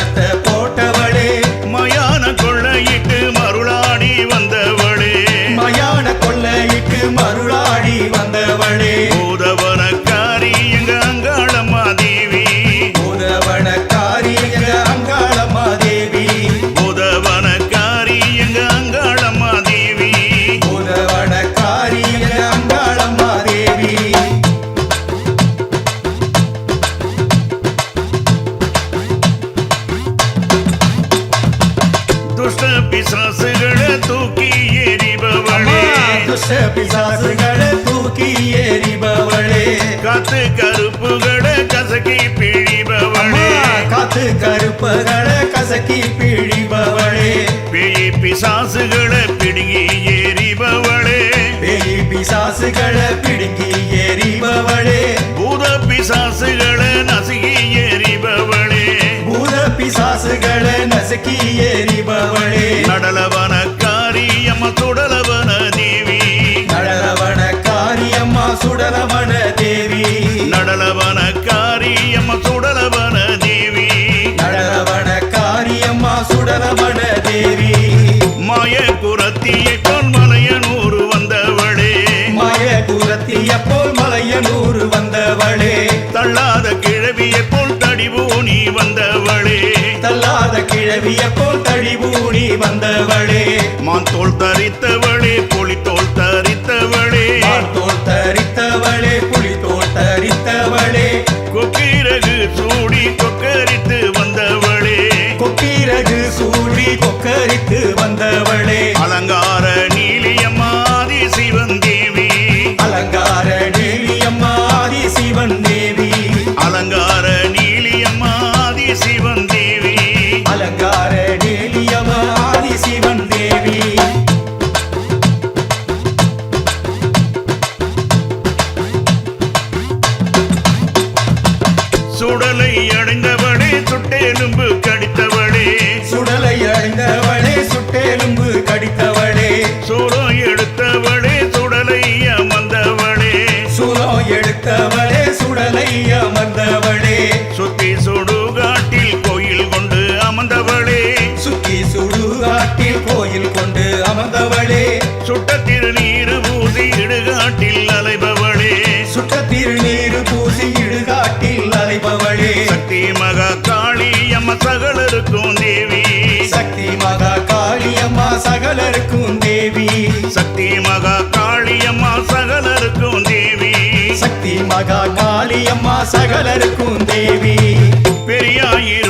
ஞானத்தை போ துஷ்ட பிசாசுகளை தூக்கி எறிபவளே. துஷ்ட பிசாசுகளை தூக்கி எறிபவளே. காத்து கருப்புகளை கசக்கி பிழிபவளே. காத்து கருப்புகளை கசக்கி பிழிபவளே. பேயி பிசாசுகளை பிடுங்கி எறிபவளே. பேயி பிசாசுகளை பிடுங்கி எறிபவளே. பூத பிசாசுகளை நசுகி எறிபவளே. பூத பிசாசுகளை நசுக்கி மயக்குரத்தியை போல் மலையனூர் வந்தவளே. மயக்குரத்திய போல் மலையனூர் வந்தவளே. தள்ளாத கிழவியை போல் தடிவு நீ வந்தவளே. தள்ளாத கிழவிய போல் தழிவு நீ வந்தவளே. மான் தோல் தரித்தவளே புலி தோல் தரித்தவளே. மான் தோல் தரித்தவளே புலி தோல் தரித்தவளே. கொக்கிரகு சூடி கொக்கரித்து வந்தவளே. கொக்கிரகு சூடி கொக்கரித்து வந்தவளே. சகலருக்கும் தேவி. சக்தி மகா காளியம்மா சகலருக்கும் தேவி. சக்தி மகா காளியம்மா சகலருக்கும் தேவி. பெரியாயிரம்